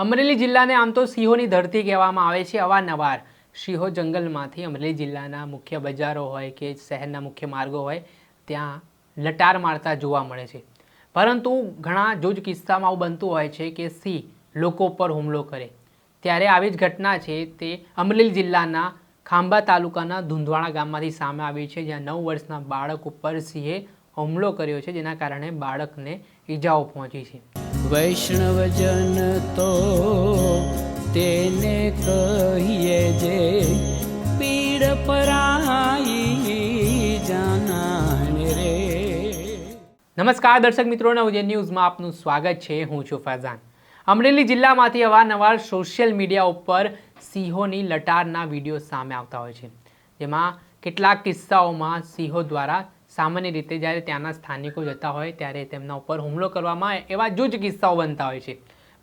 અમરેલી જિલ્લાને આમ તો સિંહોની ધરતી કહેવામાં આવે છે અવારનવાર. સિંહો જંગલમાંથી અમરેલી જિલ્લાના મુખ્ય બજારો હોય કે શહેરના મુખ્ય માર્ગો હોય, ત્યાં લટાર મારતા જોવા મળે છે. પરંતુ ઘણા જોજ કિસ્સામાં આવું બનતું હોય છે કે સિંહ લોકો પર હુમલો કરે. ત્યારે આવી જ ઘટના છે તે અમરેલી જિલ્લાના ખાંભા તાલુકાના ધુંધવાણા ગામમાંથી સામે આવી છે, જ્યાં નવ વર્ષના બાળક ઉપર સિંહે હુમલો કર્યો છે જેના કારણે બાળકને ઈજાઓ પહોંચી છે. વૈષ્ણવજન તો તેને કહીએ જે પીડ પરાઈ જાનાને રે. નમસ્કાર દર્શક મિત્રો નવજે ન્યૂઝમાં આપનું સ્વાગત છે. હું છું ફૈઝાન. અમરેલી જિલ્લામાંથી અવારનવાર સોશિયલ મીડિયા ઉપર સિંહોની લટારના વીડિયો સામે આવતા હોય છે. જેમાં કેટલાક કિસ્સાઓમાં સિંહો દ્વારા સામાન્ય રીતે જ્યારે ત્યાંના સ્થાનિકો જતા હોય ત્યારે તેમના ઉપર હુમલો કરવામાં આવે એવા જૂજ કિસ્સાઓ બનતા હોય છે.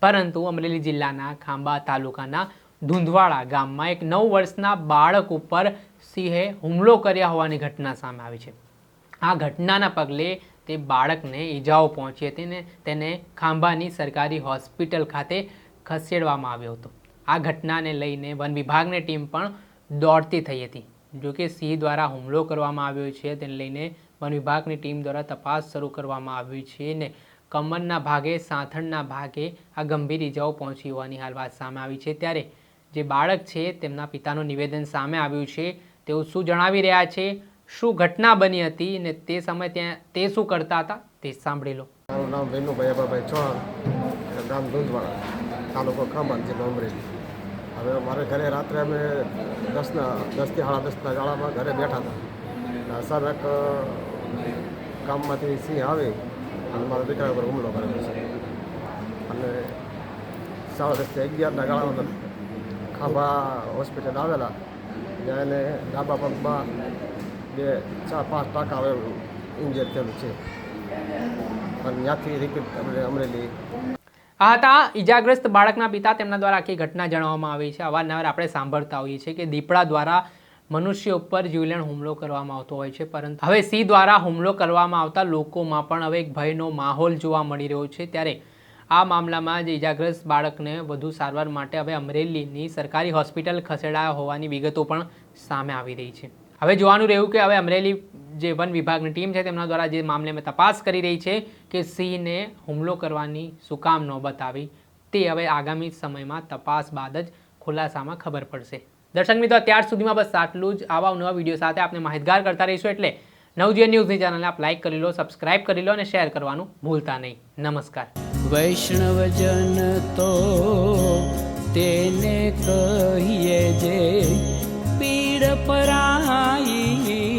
પરંતુ અમરેલી જિલ્લાના ખાંભા તાલુકાના ધુંધવાડા ગામમાં એક નવ વર્ષના બાળક ઉપર સિંહે હુમલો કર્યા હોવાની ઘટના સામે આવી છે. આ ઘટનાના પગલે તે બાળકને ઈજાઓ પહોંચી હતી ને તેને ખાંભાની સરકારી હોસ્પિટલ ખાતે ખસેડવામાં આવ્યો હતો. આ ઘટનાને લઈને વન વિભાગની ટીમ પણ દોડતી થઈ હતી. જો કે સિંહ દ્વારા હુમલો કરવામાં આવ્યો છે, તેને લઈને વન વિભાગની ટીમ દ્વારા તપાસ શરૂ કરવામાં આવી છે ને કમરના ભાગે, સાથણના ભાગે આ ગંભીર ઈજાઓ પહોંચી હોવાની હાલ વાત સામે આવી છે. ત્યારે જે બાળક છે, તેમના પિતાનું નિવેદન સામે આવ્યું છે. તેઓ શું જણાવી રહ્યા છે? શું ઘટના બની હતી ને તે સમયે ત્યાં તે શું કરતા હતા? તે સાંભળી લો. મારું નામ વેનુભાઈ ચૌહાણ ગામ દૂધવાડા, તાલુકો ખમણ જિલ્લો અમરેલી. હવે મારે ઘરે રાત્રે અમે દસના, દસથી સાડા દસના ગાળામાં ઘરે બેઠા હતા. અચાનક ગામમાંથી સિંહ આવી અને મારા દીકરા ઉપર હુમલો કરેલો છે અને સાડા દસથી અગિયારના ગાળામાં ખાંભા હોસ્પિટલ આવેલા. ત્યાં એને ડાબા પગમાં બે, ચાર, પાંચ ટાંકા આવે ઇન્જર થયેલું છે. અને ત્યાંથી રિપીટ આપણે અમરેલી આ હતા ઈજાગ્રસ્ત બાળકના પિતા. તેમના દ્વારા આખી ઘટના જણાવવામાં આવી છે. અવારનવાર આપણે સાંભળતા હોઈએ છીએ કે દીપડા દ્વારા મનુષ્ય ઉપર જીવલેણ હુમલો કરવામાં આવતો હોય છે. પરંતુ હવે સિંહ દ્વારા હુમલો કરવામાં આવતા લોકોમાં પણ હવે એક ભયનો માહોલ જોવા મળી રહ્યો છે. ત્યારે આ મામલામાં જે ઈજાગ્રસ્ત બાળકને વધુ સારવાર માટે હવે અમરેલીની સરકારી હોસ્પિટલ ખસેડાયા હોવાની વિગતો પણ સામે આવી રહી છે. હવે જોવાનું રહ્યું કે હવે અમરેલી જે વન વિભાગની ટીમ છે તેમના દ્વારા જે મામલે તપાસ કરી રહી છે કે સિંહને હુમલો કરવાની શું કામ નોબત આવી તે હવે આગામી સમયમાં તપાસ બાદ જ ખુલાસામાં ખબર પડશે. દર્શક મિત્રો અત્યાર સુધીમાં બસ આટલું જ. આવા નવા વીડિયો સાથે આપણે માહિતગાર કરતા રહીશું એટલે નવજીવન ન્યૂઝની ચેનલને આપ લાઇક કરી લો સબસ્ક્રાઇબ કરી લો અને શેર કરવાનું ભૂલતા નહીં. નમસ્કાર. વૈષ્ણવજન તો તેને કહીએ જે પીડ પરાઈ